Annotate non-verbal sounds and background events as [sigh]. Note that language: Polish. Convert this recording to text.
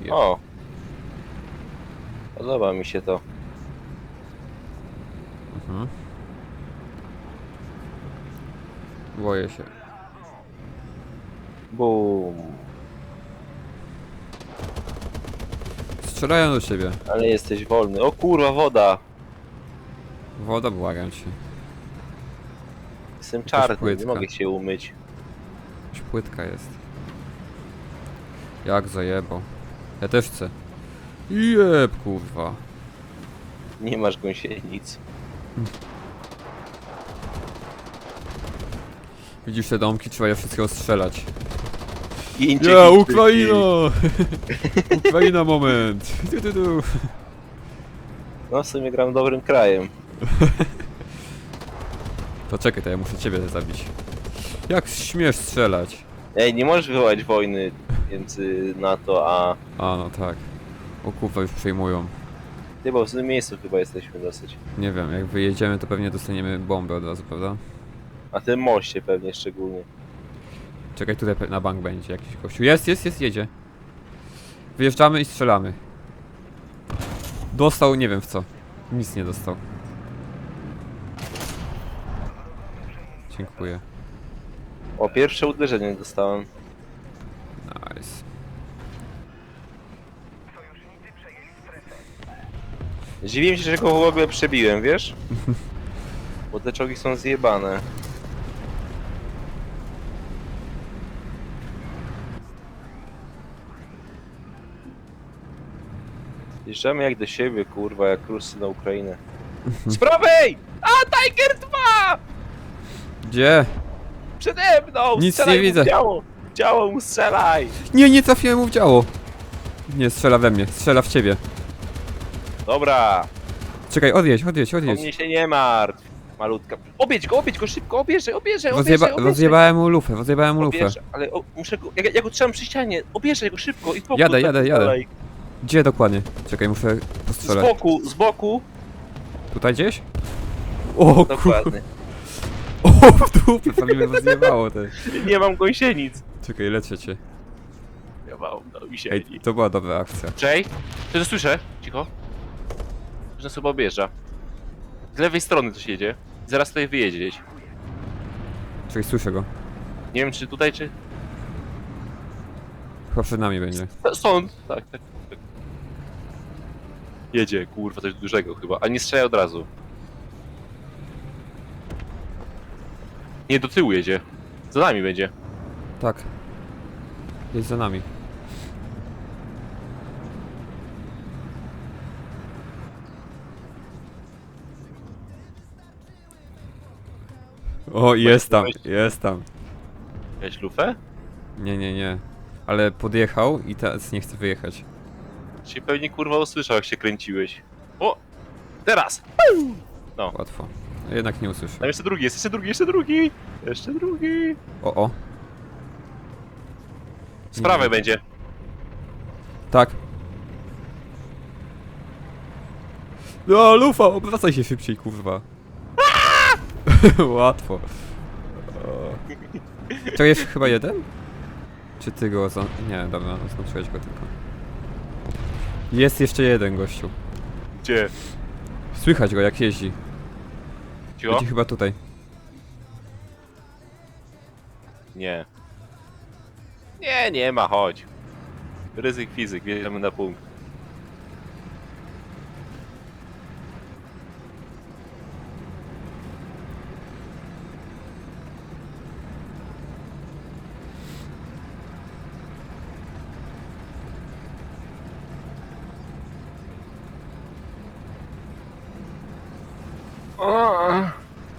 Je- O! Podoba mi się to. Mhm. Boję się. Bum. Strzelają do siebie. Ale jesteś wolny. O kurwa, woda! Woda, błagam cię. Jestem czarny, nie płytka. mogę się umyć. Jakaś płytka jest. Jak zajebał. Ja też chcę. Jeb, kurwa. Nie masz gąsienic. Widzisz te domki? Trzeba je wszystkiego strzelać. Gincie, Ja, Ukraina! Ukraina [laughs] moment! Tu, tu, tu. No w sumie gram dobrym krajem. [laughs] To czekaj, to ja muszę ciebie zabić. Jak śmiesz strzelać? Ej, nie możesz wywołać wojny między NATO a... A, no tak. O kurwa, już przejmują. Ty, bo w tym miejscu chyba jesteśmy dosyć. Nie wiem, jak wyjedziemy, to pewnie dostaniemy bombę od razu, prawda? Na tym moście pewnie szczególnie. Czekaj, tutaj pe- na bank będzie jakiś gościu. Jest, jest, jest, jedzie. Wyjeżdżamy i strzelamy. Dostał, nie wiem w co. Nic nie dostał. Dziękuję. O, pierwsze uderzenie dostałem. Nice. Zdziwiłem się, że go w ogóle przebiłem, wiesz? Bo te czołgi są zjebane. Jeżdżamy jak do siebie, kurwa, jak Rusy na Ukrainę. [laughs] Z prawej! A, Tiger 2! Gdzie? Przede mną! Nic Strzelaj nie mu w widzę. Działo mu strzelaj! Nie, nie trafiłem mu w działo. Nie, strzela we mnie, strzela w ciebie. Dobra, Czekaj, odjedź, odjedź, o odjedź. mnie się nie martw. Malutka. Obieć go, obieć go szybko, obierzę, obierzę, Rozjeba obierzę. rozjebałem mu lufę, rozjebałem mu lufę. Obierzę, ale o, muszę go, ja, ja go trzymam przy ścianie, obierzę go szybko i z boku. Jadę, tak jadę, jadę. dalej. Gdzie dokładnie? Czekaj, muszę Z postrzelać. boku, z boku. Tutaj gdzieś? O Dokładnie. [laughs] o w dupę, prawie mnie rozjebało te. Nie mam gąsienic. Czekaj, leczę cię. No, mi się. Ej, to była dobra akcja. Jay, czy to słyszę? Cicho. Że nas chyba objeżdża. Z lewej strony coś jedzie. Zaraz tutaj wyjedzie gdzieś. Czekaj, słyszę go. Nie wiem czy tutaj, czy... Chyba przed nami będzie. Stąd. Tak, tak, tak. Jedzie, kurwa, coś dużego chyba. A nie strzelaj od razu. Nie, do tyłu jedzie. Za nami będzie. Tak. Jest za nami. O, jest tam, jest tam. Miałeś lufę? Nie, nie, nie. Ale podjechał i teraz nie chce wyjechać. Cię pewnie kurwa usłyszał jak się kręciłeś. O! Teraz! No. Łatwo. Jednak nie usłyszę. Tam jeszcze drugi, jest jeszcze drugi, jeszcze drugi! Jeszcze drugi! O, o. Z prawej będzie. Tak. No, lufa, obracaj się szybciej, kurwa. [laughs] Łatwo. O. To jest chyba jeden? Czy ty go za... Nie, dobra, oznaczyłeś go tylko. Jest jeszcze jeden gościu. Gdzie? Słychać go jak jeździ. Będzie chyba tutaj. Nie. Nie, nie ma, chodź. Ryzyk fizyk, bierzemy na punkt. Oh.